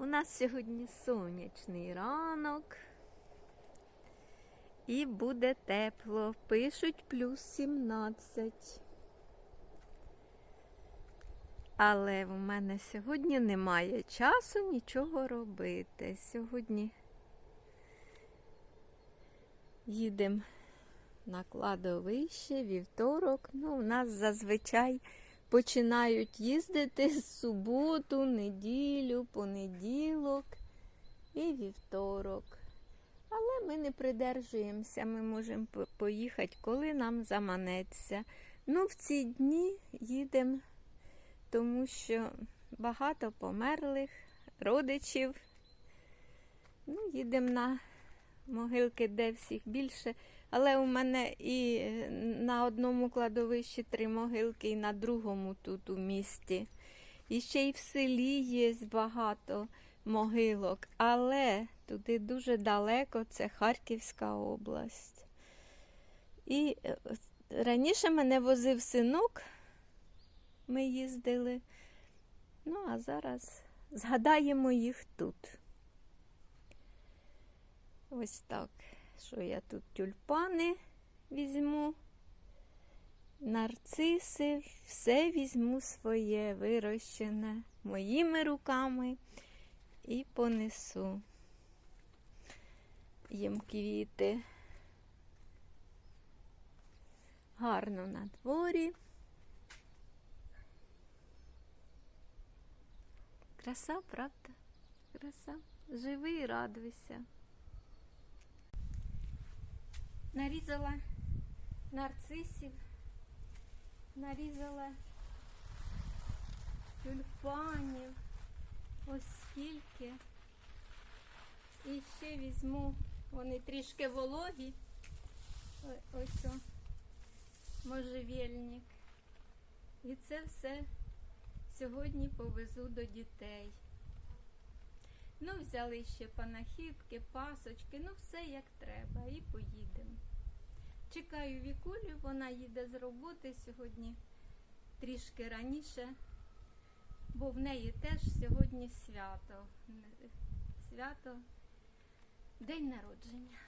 У нас сьогодні сонячний ранок. І буде тепло. Пишуть плюс 17. Але в мене сьогодні немає часу нічого робити. Сьогодні їдемо на кладовище, вівторок. Ну, у нас зазвичай починають їздити з суботу, неділю, понеділок і вівторок. Але ми не придержуємося, ми можемо поїхати, коли нам заманеться. Ну, в ці дні їдемо, тому що багато померлих родичів. Ну, їдемо на могилки, де всіх більше. Але у мене і е, на одному кладовищі три могилки, і на другому тут у місті. І ще й в селі є багато могилок, але туди дуже далеко це Харківська область. І е, раніше мене возив синок, ми їздили. Ну, а зараз згадаємо їх тут. Ось так. Що я тут тюльпани візьму, нарциси, все візьму своє вирощене моїми руками і понесу їм квіти. Гарно на дворі. Краса, правда? Краса. Живи і радуйся. Нарізала нарцисів, нарізала тюльпанів, ось скільки. І ще візьму, вони трішки вологі. Ось о, можжевельник. І це все сьогодні повезу до дітей. Ну, взяли ще панахідки, пасочки, ну все як треба, і поїдемо. Чекаю Вікулю, вона їде з роботи сьогодні трішки раніше, бо в неї теж сьогодні свято. Свято, день народження.